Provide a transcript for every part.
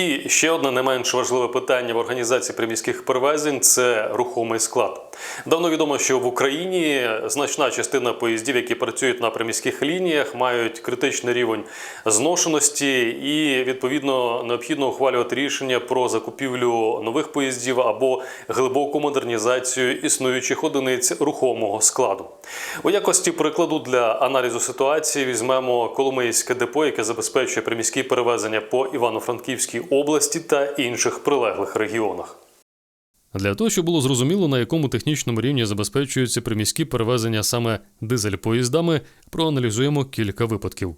І ще одне не менш важливе питання в організації приміських перевезень це рухомий склад. Давно відомо, що в Україні значна частина поїздів, які працюють на приміських лініях, мають критичний рівень зношеності, і відповідно необхідно ухвалювати рішення про закупівлю нових поїздів або глибоку модернізацію існуючих одиниць рухомого складу. У якості прикладу для аналізу ситуації візьмемо Коломийське депо, яке забезпечує приміські перевезення по Івано-Франківській області та інших прилеглих регіонах. Для того, щоб було зрозуміло, на якому технічному рівні забезпечуються приміські перевезення саме дизель-поїздами, проаналізуємо кілька випадків.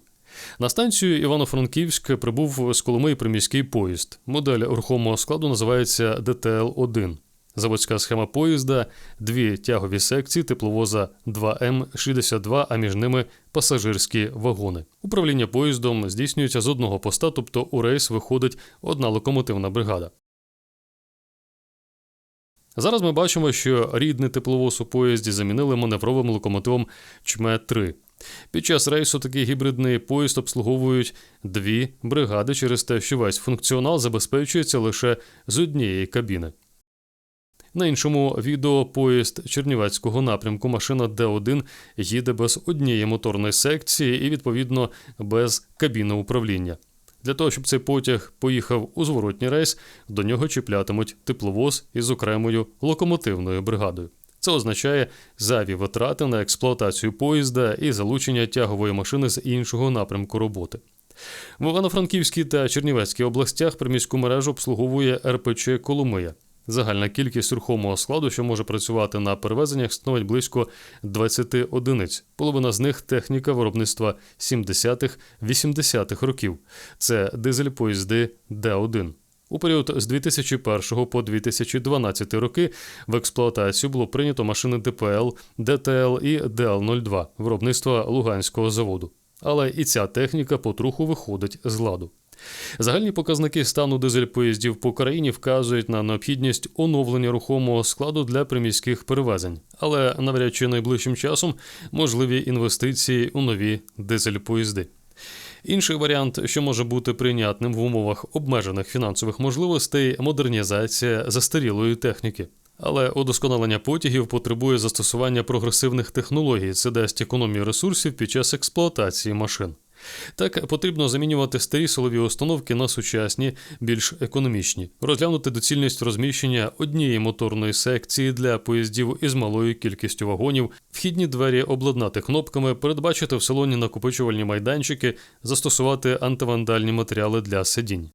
На станцію Івано-Франківськ прибув з Коломиї приміський поїзд. Модель рухомого складу називається ДТЛ-1. Заводська схема поїзда, дві тягові секції тепловоза 2М62, а між ними пасажирські вагони. Управління поїздом здійснюється з одного поста, тобто у рейс виходить одна локомотивна бригада. Зараз ми бачимо, що рідний тепловоз у поїзді замінили маневровим локомотивом ЧМЕ-3. Під час рейсу такий гібридний поїзд обслуговують дві бригади через те, що весь функціонал забезпечується лише з однієї кабіни. На іншому відео поїзд Чернівецького напрямку машина Д1 їде без однієї моторної секції і, відповідно, без кабіни управління. Для того, щоб цей потяг поїхав у зворотній рейс, до нього чіплятимуть тепловоз із окремою локомотивною бригадою. Це означає зайві витрати на експлуатацію поїзда і залучення тягової машини з іншого напрямку роботи. В Івано-Франківській та Чернівецькій областях приміську мережу обслуговує РПЧ Коломия. Загальна кількість рухомого складу, що може працювати на перевезеннях, становить близько 20 одиниць. Половина з них техніка виробництва 70-х-80-х років. Це дизель-поїзди Д1. У період з 2001 по 2012 роки в експлуатацію було прийнято машини ДПЛ, ДТЛ і ДЛ-02 виробництва Луганського заводу. Але і ця техніка потроху виходить з ладу. Загальні показники стану дизель-поїздів по країні вказують на необхідність оновлення рухомого складу для приміських перевезень, але навряд чи найближчим часом можливі інвестиції у нові дизель-поїзди. Інший варіант, що може бути прийнятним в умовах обмежених фінансових можливостей, модернізація застарілої техніки. Але удосконалення потягів потребує застосування прогресивних технологій, це дасть економію ресурсів під час експлуатації машин. Так потрібно замінювати старі силові установки на сучасні, більш економічні, розглянути доцільність розміщення однієї моторної секції для поїздів із малою кількістю вагонів, вхідні двері обладнати кнопками, передбачити в салоні накопичувальні майданчики, застосувати антивандальні матеріали для сидінь.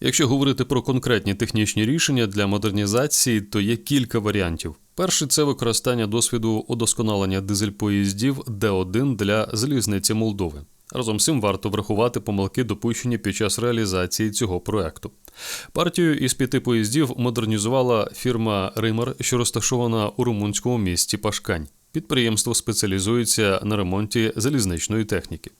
Якщо говорити про конкретні технічні рішення для модернізації, то є кілька варіантів. Перший це використання досвіду удосконалення дизель-поїздів Д1 для залізниці Молдови. Разом з цим варто врахувати помилки, допущені під час реалізації цього проекту. Партію із п'яти поїздів модернізувала фірма Римар, що розташована у румунському місті Пашкань. Підприємство спеціалізується на ремонті залізничної техніки.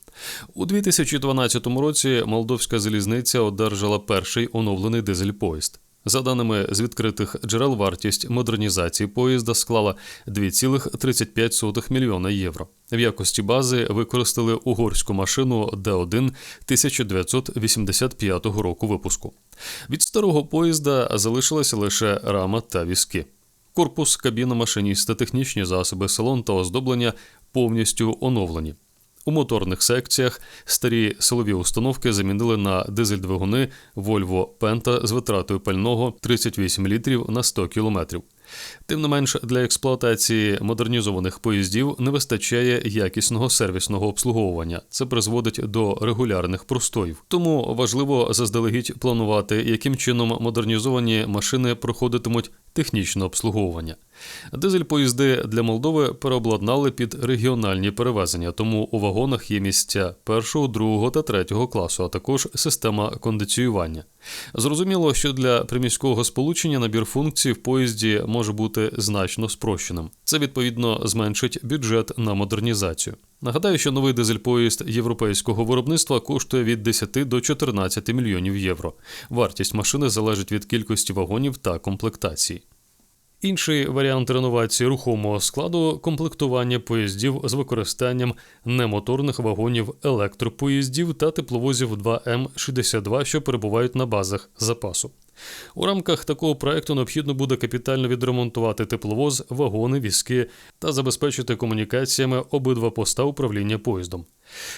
У 2012 році молдовська залізниця одержала перший оновлений дизель-поїзд. За даними з відкритих джерел, вартість модернізації поїзда склала 2,35 мільйона євро. В якості бази використали угорську машину Д1 1985 року випуску. Від старого поїзда залишилася лише рама та візки. Корпус, кабіна машиніста, технічні засоби, салон та оздоблення повністю оновлені. У моторних секціях старі силові установки замінили на дизель-двигуни Volvo Penta з витратою пального 38 літрів на 100 кілометрів. Тим не менш, для експлуатації модернізованих поїздів не вистачає якісного сервісного обслуговування. Це призводить до регулярних простоїв. Тому важливо заздалегідь планувати, яким чином модернізовані машини проходитимуть технічне обслуговування. Дизель-поїзди для Молдови переобладнали під регіональні перевезення, тому у вагонах є місця першого, другого та третього класу, а також система кондиціювання. Зрозуміло, що для приміського сполучення набір функцій в поїзді може бути значно спрощеним. Це відповідно зменшить бюджет на модернізацію. Нагадаю, що новий дизель-поїзд європейського виробництва коштує від 10 до 14 мільйонів євро. Вартість машини залежить від кількості вагонів та комплектації. Інший варіант реновації рухомого складу комплектування поїздів з використанням немоторних вагонів електропоїздів та тепловозів 2М62, що перебувають на базах запасу. У рамках такого проекту необхідно буде капітально відремонтувати тепловоз, вагони, візки та забезпечити комунікаціями обидва поста управління поїздом.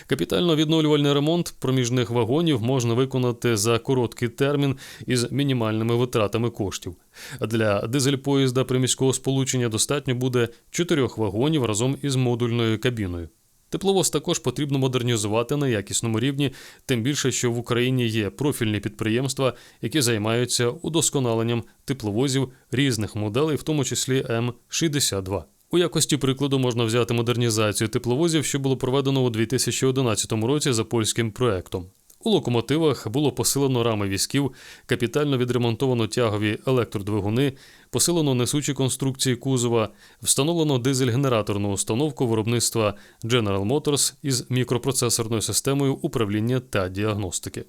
Капітально-відновлювальний ремонт проміжних вагонів можна виконати за короткий термін із мінімальними витратами коштів. Для дизель-поїзда приміського сполучення достатньо буде чотирьох вагонів разом із модульною кабіною. Тепловоз також потрібно модернізувати на якісному рівні, тим більше, що в Україні є профільні підприємства, які займаються удосконаленням тепловозів різних моделей, в тому числі М62. У якості прикладу можна взяти модернізацію тепловозів, що було проведено у 2011 році за польським проектом. У локомотивах було посилено рами візків, капітально відремонтовано тягові електродвигуни, посилено несучі конструкції кузова, встановлено дизель-генераторну установку виробництва General Motors із мікропроцесорною системою управління та діагностики.